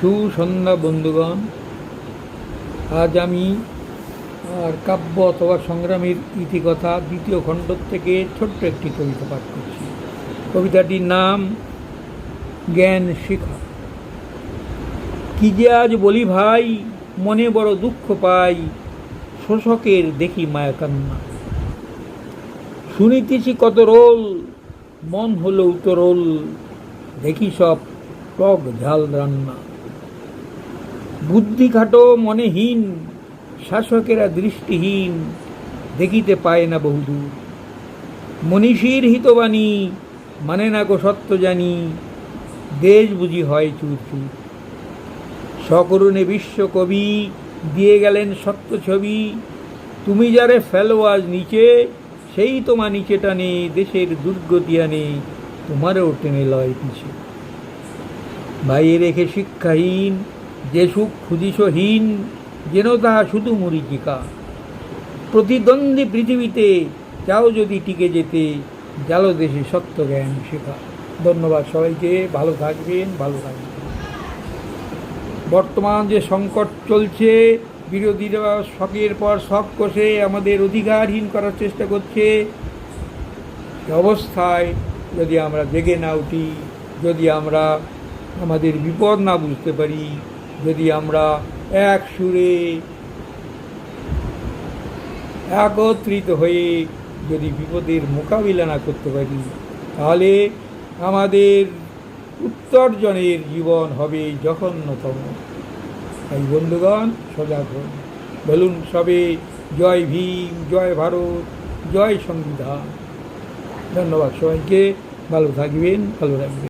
সুসন্ধ্যা বন্ধুগণ। আজ আমি আর কাব্য অথবা সংগ্রামের ইতিকথা দ্বিতীয় খণ্ড থেকে ছোট্ট একটি কবিতা পাঠ করছি। কবিতাটির নাম জ্ঞান শিখা। কি যে আজ বলি ভাই, মনে বড় দুঃখ পাই, শোষকের দেখি মায়া কান্না। শুনিতেছি কত রোল, মন হলো উতরোল, দেখি সব টক ঝাল রান্না। বুদ্ধি খাটো মনেহীন, শাসকেরা দৃষ্টিহীন, দেখিতে পায় না বহুদূর। মনীষীর হিতবাণী মানে না গো সত্য জানি, দেশ বুঝি হয় চুর চুর। সকরুণে বিশ্বকবি দিয়ে গেলেন সত্য ছবি, তুমি যারে ফেলো আজ নিচে, সেই তোমা নিচে টানে, দেশের দুর্গতি আনে, তোমারও টেনে লয় পিছে। বাইরে রেখে শিক্ষাহীন যে সুখ ক্ষুদিসহীন যেন তাহা শুধু মরিচিকা। প্রতিদ্বন্দ্বী পৃথিবীতে চাও যদি টিকে যেতে, জালো দেশে সত্য জ্ঞান শেখা। ধন্যবাদ সবাইকে, ভালো থাকবেন ভালো থাকবেন। বর্তমান যে সংকট চলছে, বিরোধীরা শখের পর শখ কষে আমাদের অধিকারহীন করার চেষ্টা করছে। অবস্থায় যদি আমরা জেগে না উঠি, যদি আমরা আমাদের বিপদ না বুঝতে পারি যদি আমরা এক সুরে একত্রিত হয়ে যদি বিপদের মোকাবিলা না করতে পারি, তাহলে আমাদের উত্তরজনের জীবন হবে জঘন্যতম। তাই বন্ধুগণ, সজাগ হন। বলুন সবে, জয় ভীম, জয় ভারত, জয় সংবিধান। ধন্যবাদ সবাইকে। ভালো থাকবেন, ভালো রাখবেন